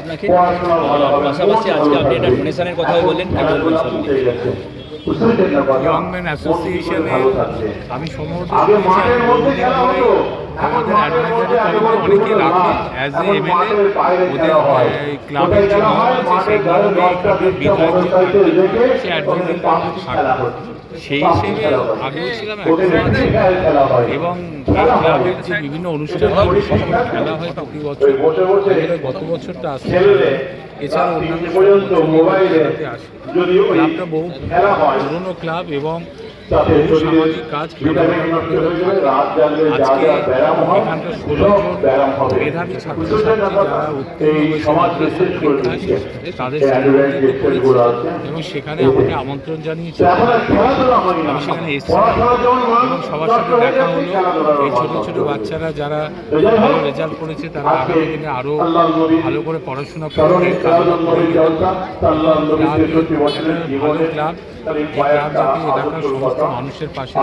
আপনাকে পাশাপাশি আজকে আপনি একটা ডোনেশনের কথাও বললেন কি বলবেন ইয়ং অ্যাসোসিয়েশনে আমি সম্ভবত আমাদের অ্যাডভাইজারি রাখে অ্যাজ এ এমএলএ ওদের ক্লাবের যে নিয়ম আছে সেই নিয়মে এই ক্লাবের বিধায়ক যে সে অ্যাডভাইজারি সেই হিসেবে ছিলাম এবং ক্লাবের যে বিভিন্ন অনুষ্ঠান খেলা হয় প্রতি বছর। গত বছরটা আসছে। এছাড়া অন্যান্য সব বছরই খেলাতে আসে। ক্লাবটা বহু পুরনো ক্লাব এবং সামাজিক কাজ। আজকে এখানকার ষোলো জন মেধাবী ছাত্রছাত্রী যারা উত্তীর্ণ হয়েছে পরীক্ষায় তাদের এবং সেখানে আমাকে আমন্ত্রণ জানিয়েছে। আমি সেখানে এসেছিলাম এবং সবার সাথে দেখা হলো। এই ছোট ছোট বাচ্চারা যারা ভালো রেজাল্ট করেছে তারা আগামী দিনে আরও ভালো করে পড়াশোনা করবে। করে ক্লাব ক্লাব যাতে এলাকার সমস্ত মানুষের পাশে